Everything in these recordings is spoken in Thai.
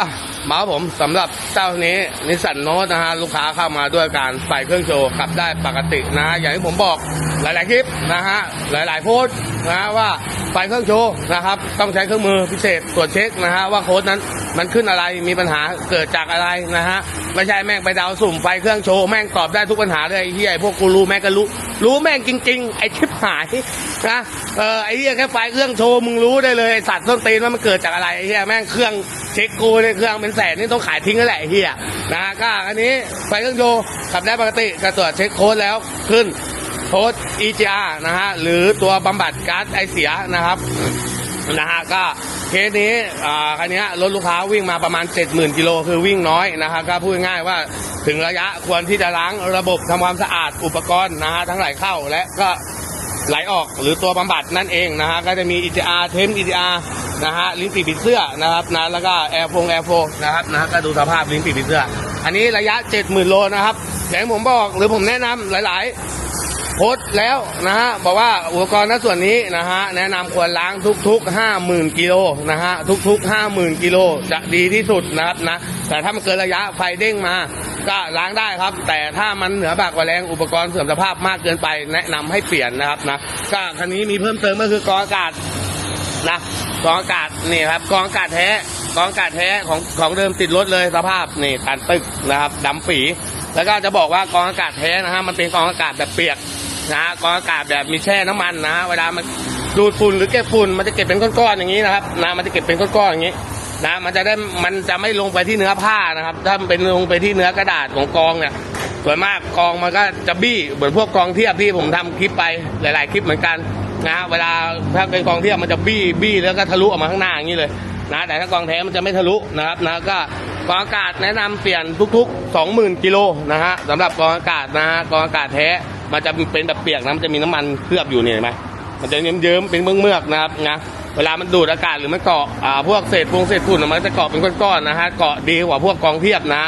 อะมาครับผมสำหรับเจ้านี้นิสสันโนตนะฮะลูกค้าเข้ามาด้วยการใส่เครื่องโชว์ขับได้ปกตินะฮะอย่างที่ผมบอกหลาย ๆ คลิปนะฮะหลาย ๆ โพสนะฮะว่าไฟเครื่องโชว์นะครับ ต้องใช้เครื่องมือพิเศษตรวจเช็คนะฮะว่าโค้ดนั้นมันขึ้นอะไรมีปัญหาเกิดจากอะไรนะฮะไม่ใช่แม่งไปดาวสุ่มไฟเครื่องโชว์แม่งตอบได้ทุกปัญหาเลยไอ้เฮียไอพวกกูรู้แม่งก็รู้ รู้แม่งจริง ๆ ไอ้ชิบหายนะเออไอ้เฮียแค่ไฟเครื่องโชว์มึงรู้ได้เลยสัตว์ต้นตีนว่ามันเกิดจากอะไรไอ้เฮียแม่งเครื่อง เช็คกูเนี่ยเครื่องเป็นแสนนี่ต้องขายทิ้งแล้วแหละเฮียนะก็อันนี้ไฟเครื่องโชว์ขับได้ปกติก็ตรวจเช็คโค้ดแล้วขึ้นโค้ด EGR นะฮะหรือตัวบำบัดก๊าซไอเสียนะครับนะฮะก็เคสนี้อ่าคันนี้รถลูกค้าวิ่งมาประมาณ 70,000กิโลคือวิ่งน้อยนะฮะก็พูดง่ายว่าถึงระยะควรที่จะล้างระบบทำความสะอาดอุปกรณ์นะฮะทั้งไหลเข้าและก็ไหลออกหรือตัวบำบัดนั่นเองนะฮะก็จะมี EGR เทม EGR นะฮะลิ้นปีกผีเสื้อนะครับนะแล้วก็แอร์ฟงแอร์โฟนะครับนะก็ดูสภาพลิ้นปีกผีเสื้อ อันนี้ระยะ 70,000 โลนะครับอย่างผมบอกหรือผมแนะนำหลาย ๆ โพสต์แล้วนะฮะบอกว่าอุปกรณ์ณส่วนนี้นะฮะแนะนำควรล้างทุกๆ 50,000 กิโลนะฮะทุก ๆ 50,000 กิโลจะดีที่สุดนะครับนะแต่ถ้ามันเกินระยะไฟเด้งมาก็ล้างได้ครับ แต่ถ้ามันเหนือบากกว่าแรงอุปกรณ์เสื่อมสภาพมากเกินไป แนะนำให้เปลี่ยนนะครับนะก็คันนี้มีเพิ่มเติมก็คือกออากาศ นะกองอากาศนี่ครับกองอากาศแท้กองอากาศแท้ของของเดิมติดรถเลยสภาพนี่ตันตึกนะครับดำปีแล้วก็จะบอกว่ากองอากาศแท้นะฮะมันเป็นกองอากาศแบบเปียกนะฮะกองอากาศแบบมีแช่น้ำมันนะฮะเวลามันดูดฝุ่นหรือเก็บฝุ่นมันจะเก็บเป็นก้อนๆอย่างนี้นะครับนะมันจะเก็บเป็นก้อนๆอย่างนี้นะมันจะได้มันจะไม่ลงไปที่เนื้อผ้านะครับ ถ้ามันเป็นลงไปที่เนื้อกระดาษของกองเนี่ยส่วนมากกองมันก็จะบี้เหมือนพวกกองเทียบที่ผมทำคลิปไปหลาย ๆ คลิปเหมือนกัน นะเวลาถ้าเป็นกองเทียบมันจะบี้บี้แล้วก็ทะลุออกมาข้างหน้าอย่างนี้เลยนะแต่ถ้ากองแท้มันจะไม่ทะลุนะครับนะก็กองอากาศแนะนำเปลี่ยนทุกๆ 20,000กิโลนะฮะสำหรับกองอากาศนะฮะกองอากาศแท้มันจะเป็นแบบเปียกนะมันจะมีน้ำมันเคลือบอยู่เนี่ยเห็นไหมมันจะเยิ้มๆเป็นเมือกๆนะครับนะเวลามันดูดอากาศหรือมันเกาะอ่าพวกเศษฟงเศษฝุ่นมันจะเกาะเป็นก้อนๆนะฮะเกาะดีกว่าพวกกองเทียบนะ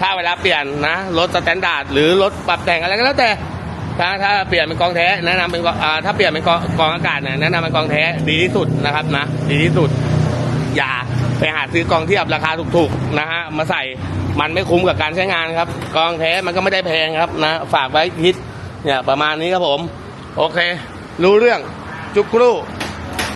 ถ้าเวลาเปลี่ยนนะรถสแตนดาร์ดหรือรถปรับแต่งอะไรก็แล้วแต่ ถ้าถ้าเปลี่ยนเป็นกองแท้แนะนำเป็นกองอ่าถ้าเปลี่ยนเป็นกองกองอากาศเนี่ยแนะนำเป็นกองแท้ดีที่สุดนะครับนะดีที่สุด อย่าไปหาซื้อกองเทียบราคาถูกๆนะฮะมาใส่มันไม่คุ้มกับการใช้งานครับ กองแท้มันก็ไม่ได้แพงครับนะฝากไว้คิดเนี่ยประมาณนี้ครับผม โอเค รู้เรื่องจุกครู่